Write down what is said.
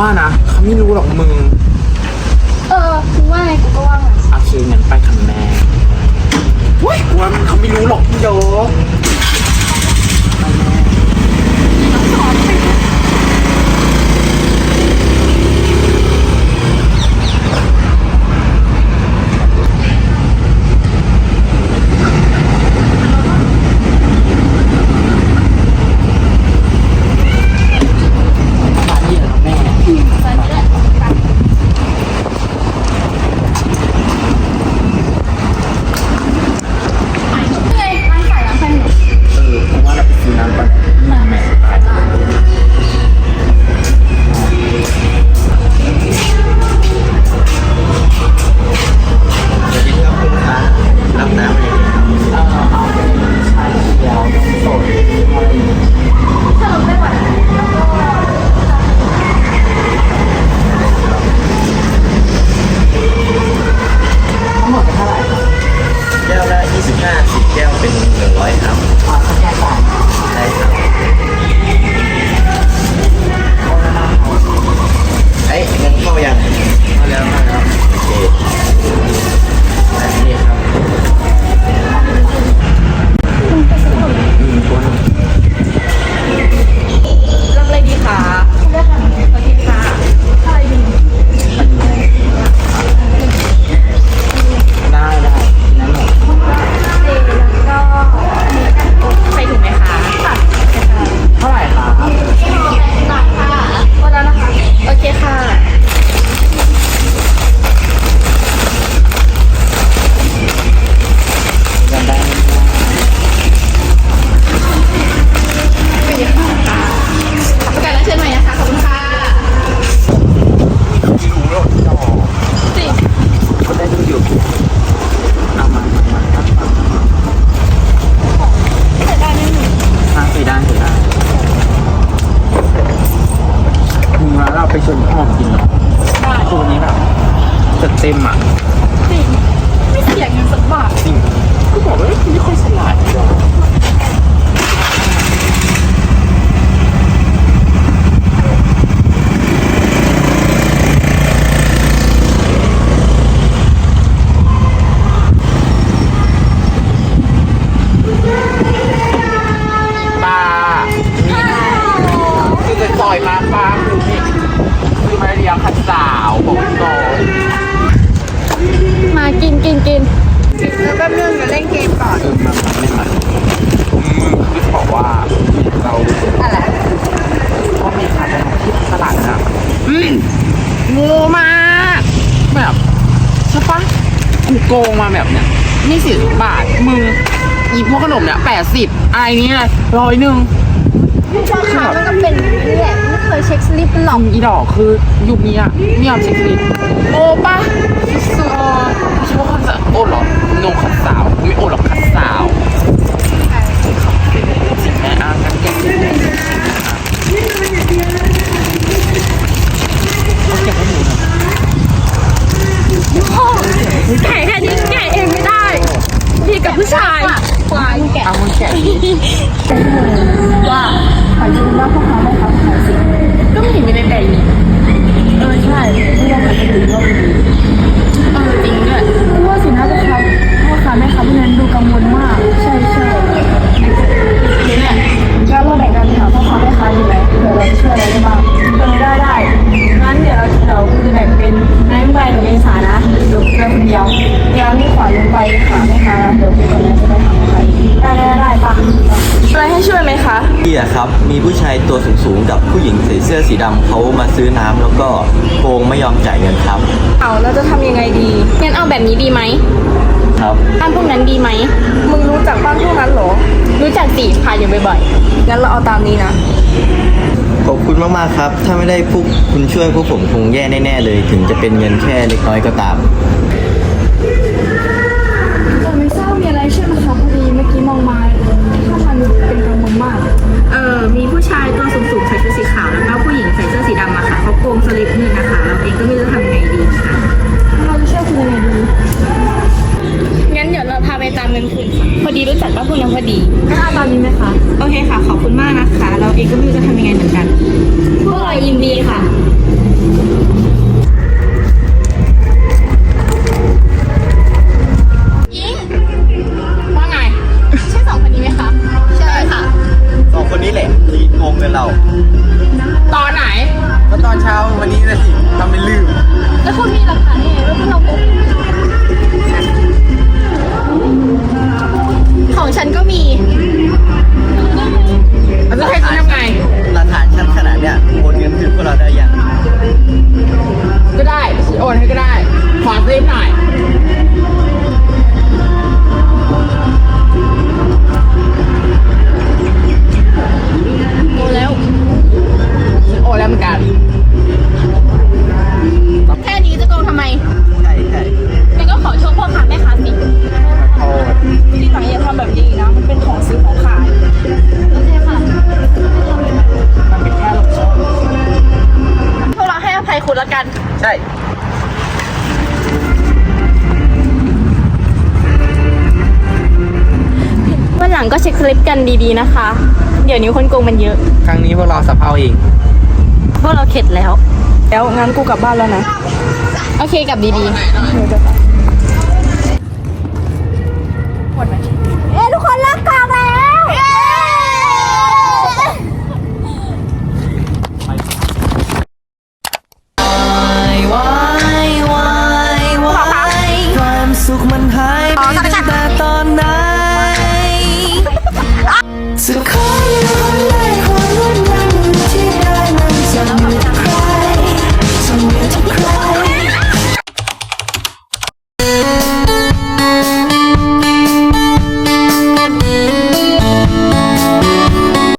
ว่านะเขาไม่รู้หรอกมึงเออกูว่าไงกูก็ว่างั้นโอเคงั้นไปกับแม่เว้ยกูว่าเขาไม่รู้หรอกพี่โย งแล้าไปชวนพ่อกินเนาะได้คือวันนี้แบบจะเต็มอะจริงไม่เสียเงินสักบาทจริงก็บอกว่าคุณไม่ค่อยฉลาดหรอกป้าคือจะจอยมาป้าคือนี่คือมาเรียกขัดสาวบอกไว้ก่อน มากิ นกินกินแล้วแป๊บนึงเดี๋ยวเล่นเกมก่อนเออมามาไม่มามึงคือจะบอกว่าเราอะไรก็มีขายขนมที่ตลาดนะอืมงูมากแบบใช่ปะกูโกงมาแบบเนี้ยนี่สิบบาทมึงอีพวกขนมเนี่ยแปดสิบไอ้นี่ร้อยหนึ่งพ่อค้ามันก็เป็นอย่างนี้แหละไม่เคยเช็คสลิปหรอกอีดอกคือยุคนี้อะไม่ยอมเช็คลิสต์โอ้ปะสุด ชายควายแกะเอามึงแกะดิว่าขอยืนว่าพ่อค้าไม่ค้าขายสิก็ไม่เห็นมีในแต่นี่เออใช่ ส่เสื้อสีดำเขามาซื้อน้ำแล้วก็โกงไม่ยอมจ่ายเงินครับ เอาเราจะทำยังไงดี งั้นเอาแบบนี้ดีไหมครับ บ้านพวกนั้นดีไหม มึงรู้จักบ้านพวกนั้นเหรอ รู้จักสิพาอยู่บ่อยๆงั้นเราเอาตามนี้นะ ขอบคุณมากๆครับ ถ้าไม่ได้พวกคุณช่วยพวกผมคงแย่แน่ๆเลย ถึงจะเป็นเงินแค่เล็กน้อยก็ตามผม มาค่ะเขาโกงสลิปเงินนะคะเราเองก็ไม่รู้จะทำไงดีเหมือนกันเราจะช่วยคุณยังไงดีงั้นเดี๋ยวเราพาไปตามเงินคืนค่ะพอดีรู้จักบ้านพวกนั้นพอดีงั้นเอาตามนี้ไหมคะ โอเคค่ะ ขอบคุณมากนะคะ เราเองก็ไม่รู้จะทำยังไงเหมือนกัน พวกเรายินดีค่ะโันหลังก็เช็คสลิปกันดีๆนะคะ เดี๋ยวนี้คนโกงมันเยอะ ครั้งนี้พวกเราสะเพาเองพวกเราเข็ดแล้ว แล้วงั้นกูกลับบ้านแล้วนะ โอเคกลับดีๆ